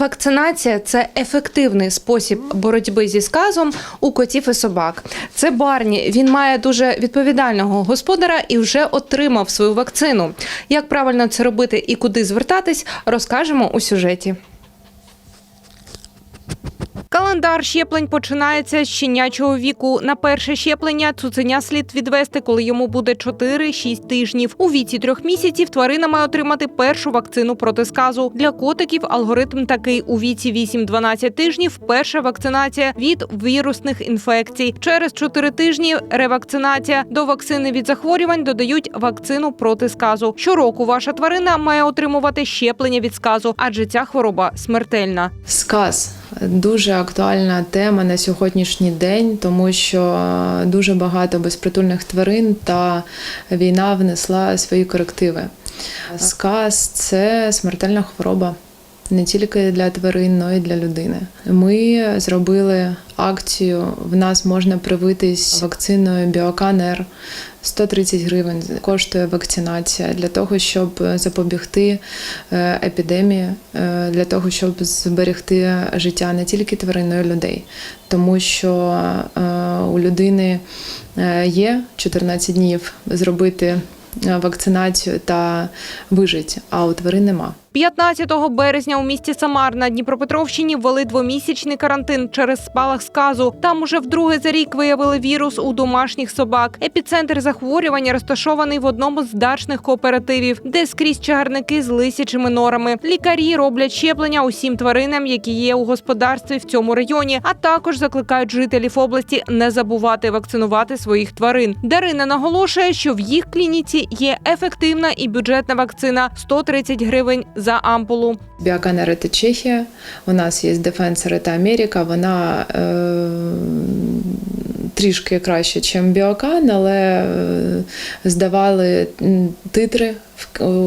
Вакцинація це ефективний спосіб боротьби зі сказом у котів і собак. Це Барні. Він має дуже відповідального господара і вже отримав свою вакцину. Як правильно це робити і куди звертатись, розкажемо у сюжеті. Календар щеплень починається з щенячого віку. На перше щеплення цуценя слід відвести, коли йому буде 4-6 тижнів. У віці трьох місяців тварина має отримати першу вакцину проти сказу. Для котиків алгоритм такий: у віці 8-12 тижнів перша вакцинація від вірусних інфекцій. Через 4 тижні ревакцинація. До вакцини від захворювань додають вакцину проти сказу. Щороку ваша тварина має отримувати щеплення від сказу, адже ця хвороба смертельна. Сказ дуже актуальна тема на сьогоднішній день, тому що дуже багато безпритульних тварин та війна внесла свої корективи. Сказ це смертельна хвороба. Не тільки для тварин, але й для людини. Ми зробили акцію. В нас можна привитись вакциною Біоканер. 130 гривень коштує вакцинація для того, щоб запобігти е, епідемії, е, для того, щоб зберегти життя не тільки тварин, але й людей. Тому що е, у людини є 14 днів зробити вакцинацію та вижити, а у тварин нема. 15 березня у місті Самар на Дніпропетровщині ввели двомісячний карантин через спалах сказу. Там уже вдруге за рік виявили вірус у домашніх собак. Епіцентр захворювання розташований в одному з дачних кооперативів, де скрізь чагарники з лисячими норами. Лікарі роблять щеплення усім тваринам, які є у господарстві в цьому районі, а також закликають жителів області не забувати вакцинувати своїх тварин. Дарина наголошує, що в їх клініці є ефективна і бюджетна вакцина 130 гривень за ампулу. Біоканер – це Чехія. У нас є Дефенсери та Америка. Вона е, трішки краще, ніж Біокан, але е, здавали титри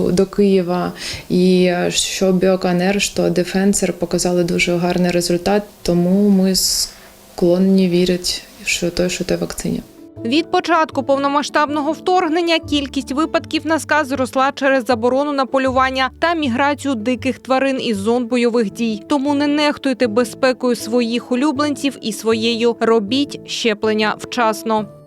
до Києва. І е, що Біоканер, що Дефенсер показали дуже гарний результат, тому ми склонні вірити, що той, що той вакцині. Від початку повномасштабного вторгнення кількість випадків на сказ зросла через заборону на полювання та міграцію диких тварин із зон бойових дій. Тому не нехтуйте безпекою своїх улюбленців і своєю робіть щеплення вчасно.